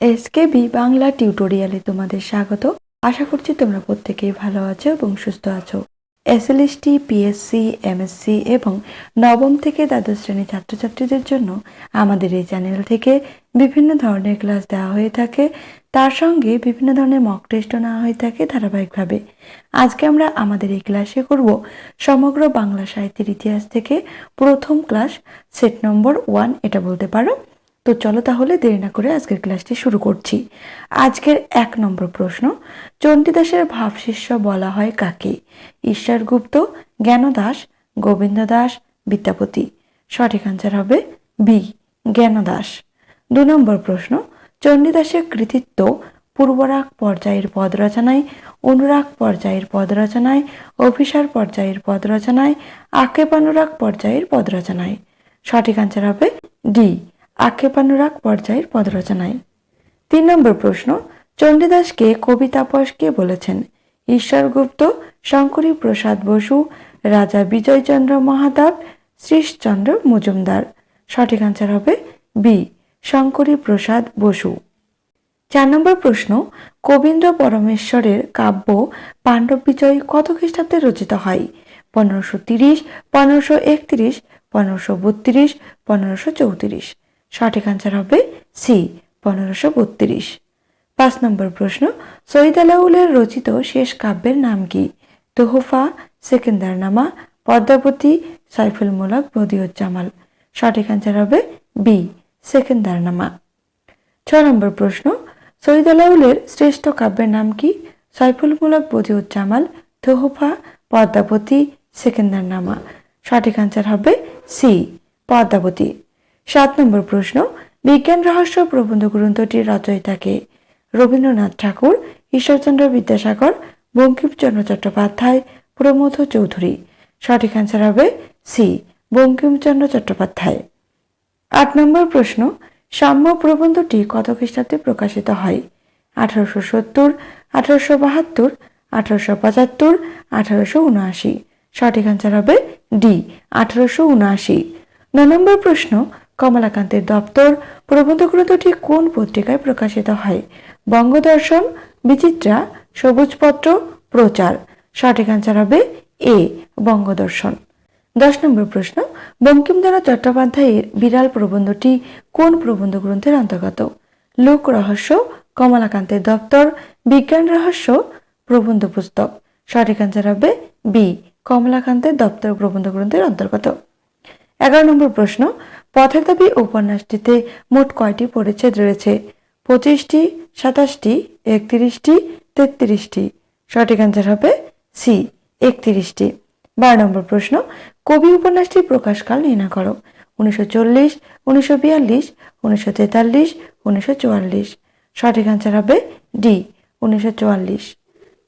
SKB Bangla টিউটোরিয়ালে তোমাদের স্বাগত। আশা করছি তোমরা প্রত্যেকেই ভালো আছো এবং সুস্থ আছো। এসএলএসটি পিএসসি এমএসসি এবং নবম থেকে দ্বাদশ শ্রেণির ছাত্রছাত্রীদের জন্য আমাদের এই চ্যানেল থেকে বিভিন্ন ধরনের ক্লাস দেওয়া হয়ে থাকে। তার সঙ্গে বিভিন্ন ধরনের মক টেস্টও নেওয়া হয়ে থাকে ধারাবাহিকভাবে। আজকে আমরা আমাদের এই ক্লাসে করব সমগ্র বাংলা সাহিত্যের ইতিহাস থেকে প্রথম ক্লাস, সেট নম্বর ওয়ান এটা বলতে পারো। তো চলো তাহলে দেরি না করে আজকের ক্লাসটি শুরু করছি। আজকের এক নম্বর প্রশ্ন, চণ্ডীদাসের ভাবশিষ্য বলা হয় কাকে? ঈশ্বর গুপ্ত জ্ঞানদাস গোবিন্দ দাস বিদ্যাপতি। সঠিক আনসার হবে বি, জ্ঞানদাস। দু নম্বর প্রশ্ন, চণ্ডীদাসের কৃতিত্ব পূর্বরাগ পর্যায়ের পদ রচনায়, অনুরাগ পর্যায়ের পদ রচনায়, অভিসার পর্যায়ের পদ রচনায়, আক্ষেপানুরাগ পর্যায়ের পদ রচনায়। সঠিক আনসার হবে ডি আক্ষেপানুরাগ পর্যায়ের পদ রচনায় তিন নম্বর প্রশ্ন, চণ্ডীদাসকে কবি তাপস কে বলেছেন? ঈশ্বরগুপ্ত, শঙ্করী প্রসাদ বসু, রাজা বিজয়চন্দ্র মহাতাব শ্রীশচন্দ্র মজুমদার। সঠিক আনসার হবে বি শঙ্করী প্রসাদ বসু। চার নম্বর প্রশ্ন কবীন্দ্র পরমেশ্বরের কাব্য পাণ্ডব বিজয় কত খ্রিস্টাব্দে রচিত হয়? পনেরোশো তিরিশ, পনেরোশো একত্রিশ, পনেরোশো বত্রিশ, পনেরোশো চৌত্রিশ। সঠিক আনসার হবে সি পনেরোশো বত্রিশ। পাঁচ নম্বর প্রশ্ন, সৈয়দ আলাউলের রচিত শেষ কাব্যের নাম কি? তোহফা, সেকেন্দারনামা, পদ্মাবতী, সাইফুল মোলাক বদিউজ্জামাল সঠিক আনসার হবে বি সেকেন্দারনামা। ছ নম্বর প্রশ্ন, সৈয়দ আলাউলের শ্রেষ্ঠ কাব্যের নাম কি? সাইফুল মুলক বদিউজ্জামাল তোহফা, পদ্মাবতী, সেকেন্দারনামা। সঠিক আনসার হবে সি পদ্মাবতী। সাত নম্বর প্রশ্ন, বিজ্ঞান রহস্য প্রবন্ধ গ্রন্থটির রচয়িতাকে রবীন্দ্রনাথ ঠাকুর, ঈশ্বরচন্দ্র বিদ্যাসাগর বঙ্কিমচন্দ্র চট্টোপাধ্যায়, প্রমোদ চৌধুরী। সঠিক অ্যান্সার হবে সি বঙ্কিমচন্দ্র চট্টোপাধ্যায়। আট নম্বর প্রশ্ন, সাম্য প্রবন্ধটি কত খ্রিস্টাব্দে প্রকাশিত হয়? আঠারোশো সত্তর, আঠারোশো বাহাত্তর, আঠারোশো পঁচাত্তর, আঠারোশো উনআশি। সঠিক অ্যান্সার হবে ডি আঠারোশো উনআশি। ন নম্বর প্রশ্ন কমলাকান্তের দপ্তর প্রবন্ধ গ্রন্থটি কোন পত্রিকায় প্রকাশিত হয়? বঙ্গদর্শন, বিচিত্রা, সবুজপত্র, প্রচার। সঠিক অ্যান্সার হবে এ, বঙ্গদর্শন। দশ নম্বর প্রশ্ন বঙ্কিমচন্দ্র চট্টোপাধ্যায়ের বিড়াল প্রবন্ধটি কোন প্রবন্ধ গ্রন্থের অন্তর্গত? লোক রহস্য, কমলাকান্তের দপ্তর, বিজ্ঞান রহস্য, প্রবন্ধ পুস্তক। সঠিক অ্যান্সার হবে বি, কমলাকান্তের দপ্তর প্রবন্ধ গ্রন্থের অন্তর্গত। এগারো নম্বর প্রশ্ন পথের দাবি উপন্যাসটিতে মোট কয়টি পরিচ্ছেদ রয়েছে? পঁচিশটি, সাতাশটি, একত্রিশটি, তেত্রিশটি। সঠিক অ্যান্সার হবে সি একত্রিশটি। বারো নম্বর প্রশ্ন, কবি উপন্যাসটির প্রকাশকাল নির্ণয় করো। উনিশশো চল্লিশ, উনিশশো বিয়াল্লিশ, উনিশশো তেতাল্লিশ, উনিশশো চুয়াল্লিশ। সঠিক অ্যান্সার হবে ডি উনিশশো চুয়াল্লিশ।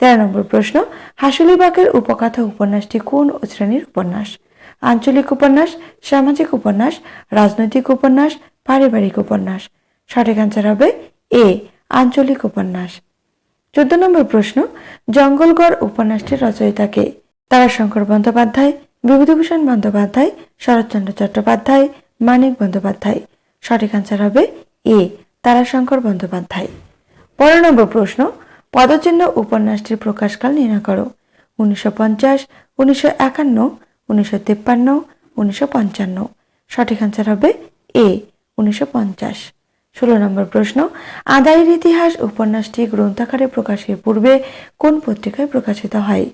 তেরো নম্বর প্রশ্ন, হাসুলিবাগের উপকথা উপন্যাসটি কোন শ্রেণির উপন্যাস? আঞ্চলিক উপন্যাস, সামাজিক উপন্যাস, রাজনৈতিক উপন্যাস, পারিবারিক উপন্যাস। সঠিক অ্যান্সার হবে এ, আঞ্চলিক উপন্যাস। চোদ্দ নম্বর প্রশ্ন, জঙ্গলগড় উপন্যাসটির রচয়িতাকে তারাশঙ্কর বন্দ্যোপাধ্যায়, বিভূতিভূষণ বন্দ্যোপাধ্যায়, শরৎচন্দ্র চট্টোপাধ্যায়, মানিক বন্দ্যোপাধ্যায়। সঠিক অ্যান্সার হবে এ, তারাশঙ্কর বন্দ্যোপাধ্যায়। পনেরো নম্বর প্রশ্ন, পদচিহ্ন উপন্যাসটির প্রকাশকাল নির্ণয় করো। উনিশশো পঞ্চাশ, উনিশশো একান্ন উনিশশো তিপ্পান্ন, উনিশশো পঞ্চান্ন। সঠিক অ্যান্সার হবে এ, উনিশশো পঞ্চাশ। ষোলো নম্বর প্রশ্ন, আদায়ের ইতিহাস, উপন্যাসটি গ্রন্থাকারে প্রকাশের পূর্বে কোন পত্রিকায় প্রকাশিত হয়?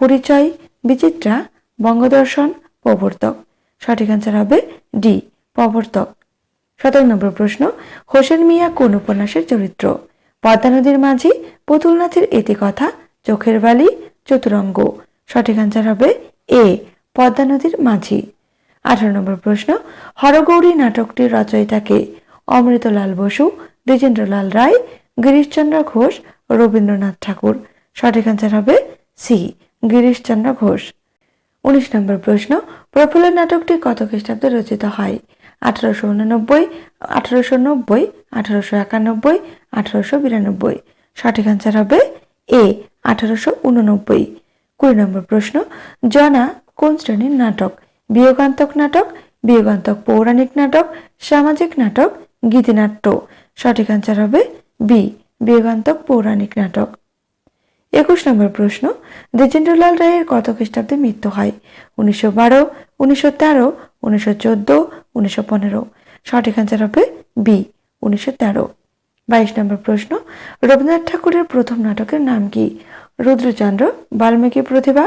পরিচয়, বিচিত্রা, বঙ্গদর্শন, প্রবর্তক। সঠিক অ্যান্সার হবে ডি, প্রবর্তক। সতেরো নম্বর প্রশ্ন, হোসেন মিয়া কোন উপন্যাসের চরিত্র? পদ্মা নদীর মাঝি, পুতুল নাচের ইতিকথা চোখের বালি, চতুরঙ্গ। সঠিক অ্যান্সার হবে এ পদ্মা নদীর মাঝি। আঠারো নম্বর প্রশ্ন, হরগৌরী নাটকটির রচয়িতাকে অমৃতলাল বসু, দ্বিজেন্দ্রলাল রায়, গিরিশচন্দ্র ঘোষ, রবীন্দ্রনাথ ঠাকুর। সঠিক অ্যান্সার হবে সি গিরিশচন্দ্র ঘোষ। উনিশ নম্বর প্রশ্ন, প্রফুল্ল নাটকটি কত খ্রিস্টাব্দে রচিত হয়? আঠারোশো উননব্বই, আঠারোশো নব্বই, আঠারোশো একানব্বই, আঠারোশো বিরানব্বই। সঠিক অ্যান্সার হবে এ আঠারোশো উননব্বই। কুড়ি নম্বর প্রশ্ন, জনা কোন শ্রেণির নাটক? বিয়োগান্তক নাটক, বিয়োগান্তক পৌরাণিক নাটক, সামাজিক নাটক, গীতিনাট্য। সঠিক অ্যান্সার হবে বি, বিয়োগান্তক পৌরাণিক নাটক। একুশ নম্বর প্রশ্ন, দ্বিজেন্দ্রলাল রায়ের কত খ্রিস্টাব্দে মৃত্যু হয়? উনিশশো বারো, উনিশশো তেরো, উনিশশো চোদ্দ, উনিশশো পনেরো। সঠিক অ্যান্সার হবে বি, উনিশশো তেরো। বাইশ নম্বর প্রশ্ন, রবীন্দ্রনাথ ঠাকুরের প্রথম নাটকের নাম কি? রুদ্রচন্দ্র, বাল্মীকি প্রতিভা,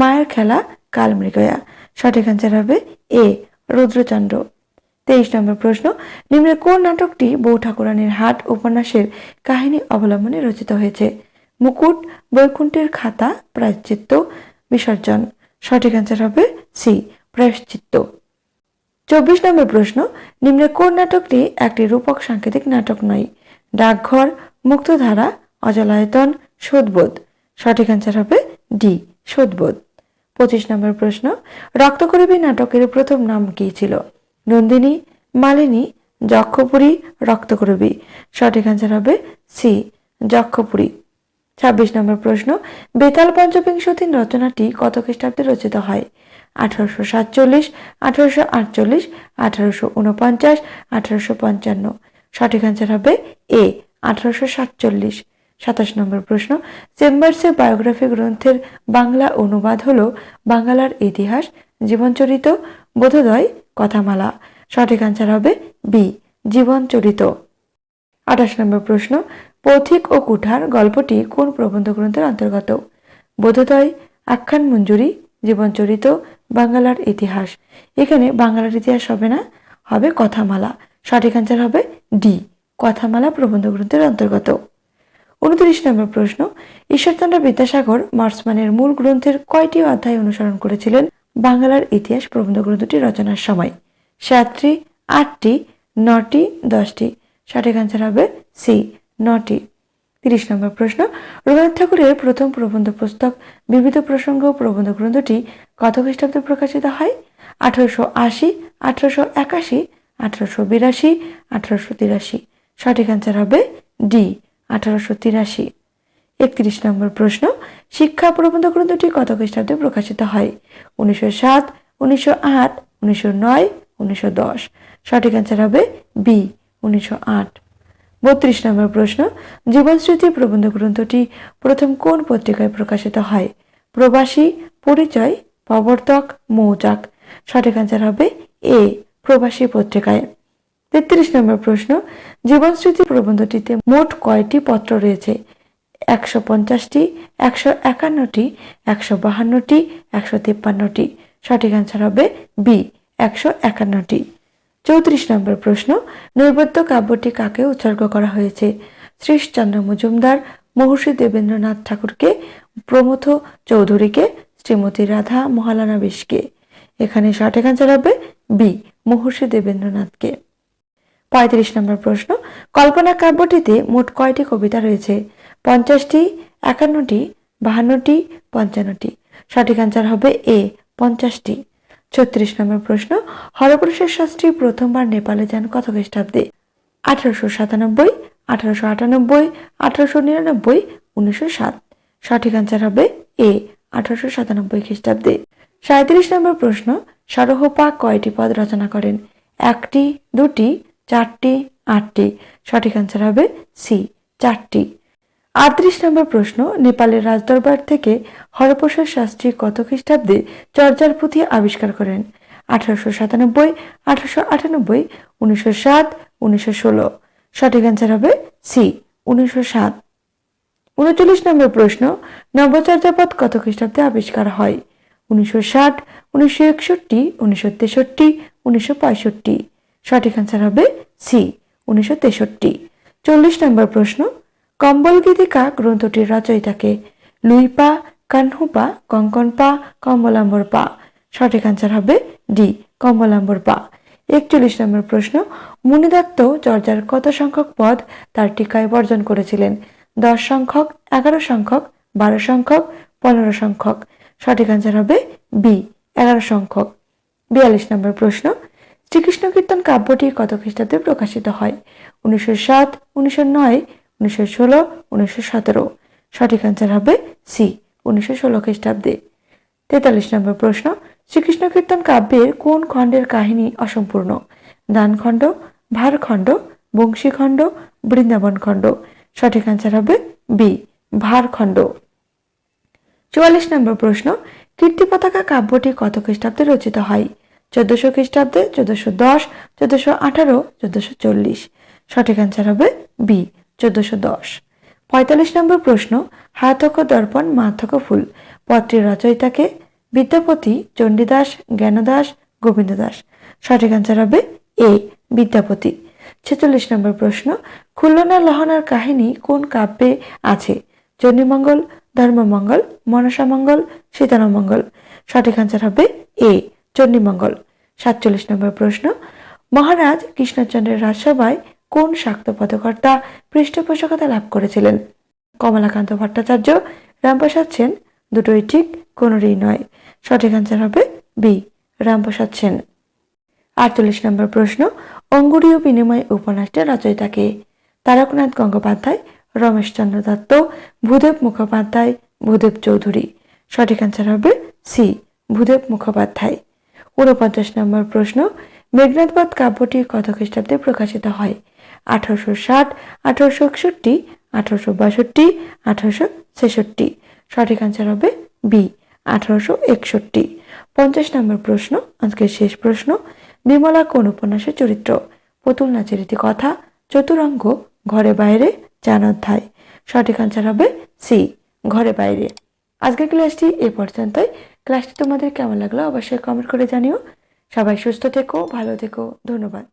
মায়ের খেলা কালমৃগয়া সঠিক অ্যান্সার হবে এ, রুদ্রচন্দ্র। তেইশ নম্বর প্রশ্ন, নিম্নে কোন নাটকটি বউ ঠাকুরানীর হাট উপন্যাসের কাহিনী অবলম্বনে রচিত হয়েছে? মুকুট, বৈকুণ্ঠের খাতা, প্রায়শ্চিত্ত, বিসর্জন। সঠিক অ্যান্সার হবে সি প্রায়শ্চিত্ত। চব্বিশ নম্বর প্রশ্ন, নিম্নে কোন নাটকটি একটি রূপক সাংকেতিক নাটক নয়? ডাকঘর, মুক্তধারা, অজলায়তন শোধবোধ সঠিক অ্যান্সার হবে ডি শোধবোধ পঁচিশ নম্বর প্রশ্ন, রক্তকরবী নাটকের প্রথম নাম কী ছিল? নন্দিনী, মালিনী, যক্ষপুরী, রক্তকরবী। সঠিক অ্যান্সার হবে সি যক্ষপুরী। ছাব্বিশ নম্বর প্রশ্ন, বেতাল পঞ্চবিংশতিন রচনাটি কত খ্রিস্টাব্দে রচিত হয়? আঠারোশো সাতচল্লিশ, আঠারোশো আটচল্লিশ, আঠারোশো উনপঞ্চাশ আঠারোশো পঞ্চান্ন। সঠিক অ্যান্সার হবে এ আঠারোশো সাতচল্লিশ। সাতাশ নম্বর প্রশ্ন। চেম্বার্সের বায়োগ্রাফি গ্রন্থের বাংলা অনুবাদ হল বাংলার ইতিহাস, জীবনচরিত, বোধোদয়, কথামালা। সঠিক অ্যান্সার হবে বি জীবনচরিত। আঠাশ নম্বর প্রশ্ন, পথিক ও কুঠার গল্পটি কোন প্রবন্ধ গ্রন্থের অন্তর্গত? বোধোদয়, আখ্যান মঞ্জুরি, জীবনচরিত বাংলার ইতিহাস। এখানে বাংলার ইতিহাস হবে না, হবে কথামালা। সঠিক অ্যান্সার হবে ডি কথামালা প্রবন্ধ গ্রন্থের অন্তর্গত। উনত্রিশ নম্বর প্রশ্ন, ঈশ্বরচন্দ্র বিদ্যাসাগর মার্সমানের মূল গ্রন্থের কয়টি অধ্যায় অনুসরণ করেছিলেন? বাংলার ইতিহাস প্রবন্ধ গ্রন্থটি রচনার সময়। সাতটি, আটটি, নটি, দশটি। সঠিক অ্যান্সার হবে সি নটি। তিরিশ নম্বর প্রশ্ন, রবীন্দ্রনাথ ঠাকুরের প্রথম প্রবন্ধ পুস্তক, বিবিধ প্রসঙ্গ প্রবন্ধ গ্রন্থটি কত খ্রিস্টাব্দে প্রকাশিত হয়? আঠারোশো আশি, আঠারোশো একাশি, আঠারোশো বিরাশি, আঠারোশো তিরাশি। সঠিক অ্যান্সার হবে ডি আঠারোশো তিরাশি। একত্রিশ নম্বর প্রশ্ন, শিক্ষা প্রবন্ধ গ্রন্থটি কত খ্রিস্টাব্দে প্রকাশিত হয়? উনিশশো সাত, উনিশশো আট, উনিশশো নয়, উনিশশো দশ। সঠিক অ্যান্সার হবে বি, উনিশশো আট। বত্রিশ নম্বর প্রশ্ন, জীবনস্মৃতি প্রবন্ধ গ্রন্থটি প্রথম কোন পত্রিকায় প্রকাশিত হয়? প্রবাসী, পরিচয়, প্রবর্তক, মৌচাক। সঠিক অ্যান্সার হবে এ, প্রবাসী পত্রিকায়। তেত্রিশ নম্বর প্রশ্ন, জীবনস্মৃতি প্রবন্ধটিতে মোট কয়টি পত্র রয়েছে? একশো পঞ্চাশটি, একশো একান্নটি, একশো বাহান্নটি, একশো তিপ্পান্নটি। সঠিক অ্যান্সার হবে বি, একশো একান্নটি। চৌত্রিশ নম্বর প্রশ্ন, নৈবেদ্য কাব্যটি কাকে উৎসর্গ করা হয়েছে? শ্রীশচন্দ্র মজুমদার, মহর্ষি দেবেন্দ্রনাথ ঠাকুরকে, প্রমথ চৌধুরীকে, শ্রীমতী রাধা মহালানা বিশকে। এখানে সঠিক অ্যান্সার হবে বি, মহর্ষি দেবেন্দ্রনাথকে। পঁয়ত্রিশ নম্বর প্রশ্ন, কল্পনা কাব্যটিতে মোট কয়টি কবিতা রয়েছে? পঞ্চাশটি, একান্নটি, বাহান্নটি, পঞ্চান্নটি। সঠিক অ্যান্সার হবে এ পঞ্চাশটি। ছত্রিশ নম্বর প্রশ্ন হরপুরুষের শাস্ত্রী প্রথমবার নেপালে যান কত খ্রিস্টাব্দে? আঠারোশো সাতানব্বই, আঠারোশো আটানব্বই, আঠারোশো নিরানব্বই, উনিশশো সাত। সঠিক অ্যান্সার হবে এ আঠারোশো সাতানব্বই খ্রিস্টাব্দে। সাঁত্রিশ নম্বর প্রশ্ন, সরহপা কয়টি পদ রচনা করেন? একটি, দুটি চারটি, আটটি। সঠিক অ্যান্সার হবে সি চারটি। আটত্রিশ নম্বর প্রশ্ন, নেপালের রাজদরবার থেকে হরপ্রসাদ শাস্ত্রী কত খ্রিস্টাব্দে চর্যার পুঁথি আবিষ্কার করেন? আঠারোশো সাতানব্বই, আঠারোশো আটানব্বই, উনিশশো সাত, উনিশশো ষোলো। সঠিক অ্যান্সার হবে সি উনিশশো সাত। উনচল্লিশ নম্বর প্রশ্ন নবচর্যাপদ কত খ্রিস্টাব্দে আবিষ্কার হয়? উনিশশো ষাট, উনিশশো একষট্টি, উনিশশো তেষট্টি, উনিশশো পঁয়ষট্টি। সঠিক অ্যান্সার হবে সি উনিশশো তেষট্টি। চল্লিশ নম্বর প্রশ্ন কম্বল গীতিকা গ্রন্থটির রচয়িতাকে লুইপা, কানহুপা, কঙ্কনপা কমলাম্বর পা সঠিক অ্যান্সার হবে ডি কম্বলাম্বর পা একচল্লিশ নম্বর প্রশ্ন, মুনিদত্ত চর্যার কত সংখ্যক পদ তার টিকায় বর্জন করেছিলেন? দশ সংখ্যক, এগারো সংখ্যক, বারো সংখ্যক, পনেরো সংখ্যক? সঠিক অ্যান্সার হবে বি এগারো সংখ্যক। বিয়াল্লিশ নম্বর প্রশ্ন শ্রীকৃষ্ণ কীর্তন কাব্যটি কত খ্রিস্টাব্দে প্রকাশিত হয়। উনিশশো সাত, উনিশশো নয়, উনিশশো ষোলো, উনিশশো সতেরো। সঠিক হবে সি, উনিশশো ষোলো খ্রিস্টাব্দে। তেতাল্লিশ নম্বর প্রশ্ন শ্রীকৃষ্ণ কীর্তন কাব্যের কোন খণ্ডের কাহিনী অসম্পূর্ণ? দানখণ্ড ভারখণ্ড বংশীখণ্ড বৃন্দাবন খণ্ড। সঠিক অ্যান্সার হবে বি ভারখণ্ড চুয়াল্লিশ নম্বর প্রশ্ন, কীর্তি পতাকা কাব্যটি কত খ্রিস্টাব্দে রচিত হয়? চোদ্দশো খ্রিস্টাব্দে চোদ্দশো দশ, চোদ্দশো আঠারো, চোদ্দশো চল্লিশ। সঠিক অ্যান্সার হবে বি চোদ্দশো দশ। পঁয়তাল্লিশ নম্বর প্রশ্ন হায়াতক দর্পণ মাথক ফুল। পত্রের রচয়িতাকে বিদ্যাপতি চণ্ডীদাস, জ্ঞানদাস গোবিন্দ দাস সঠিক অ্যান্সার হবে এ বিদ্যাপতি। ছেচল্লিশ নম্বর প্রশ্ন খুল্লনা লহনার কাহিনী কোন কাব্যে আছে? চণ্ডীমঙ্গল, ধর্মমঙ্গল, মনসামঙ্গল, সীতারামঙ্গল। সঠিক অ্যান্সার হবে এ চণ্ডীমঙ্গল। সাতচল্লিশ নম্বর প্রশ্ন, মহারাজ কৃষ্ণচন্দ্রের রাজসভায় কোন শাক্ত পদকর্তা পৃষ্ঠপোষকতা লাভ করেছিলেন? কমলাকান্ত ভট্টাচার্য, রামপ্রসাদ সেন, দুটোই ঠিক, কোনোরই নয়। সঠিক অ্যান্সার হবে বি রামপ্রসাদ সেন। আটচল্লিশ নম্বর প্রশ্ন অঙ্গুরীয় বিনিময় উপন্যাসটির রচয়িতাকে তারকনাথ গঙ্গোপাধ্যায়, রমেশচন্দ্র দত্ত, ভূদেব মুখোপাধ্যায়, ভূদেব চৌধুরী। সঠিক অ্যান্সার হবে সি ভূদেব মুখোপাধ্যায়। ঊনপঞ্চাশ নম্বর প্রশ্ন মেঘনাথবধ কাব্যটি কত খ্রিস্টাব্দে প্রকাশিত হয়। আঠারোশো ষাট, আঠারোশো একষট্টি, আঠারোশো বাষট্টি, আঠারোশো ছেষট্টি। সঠিক অ্যান্সার হবে বি আঠারোশো একষট্টি। পঞ্চাশ নম্বর প্রশ্ন, আজকের শেষ প্রশ্ন, বিমলা কোন উপন্যাসের চরিত্র? পুতুল নাচের কথা, চতুরঙ্গ, ঘরে বাইরে, চান অধ্যায়। সঠিক অ্যান্সার হবে সি ঘরে বাইরে। আজকের ক্লাসটি এ পর্যন্তই। ক্লাসটি তোমাদের কেমন লাগল অবশ্যই কমেন্ট করে জানিও। সবাই সুস্থ থেকো ভালো থেকো ধন্যবাদ।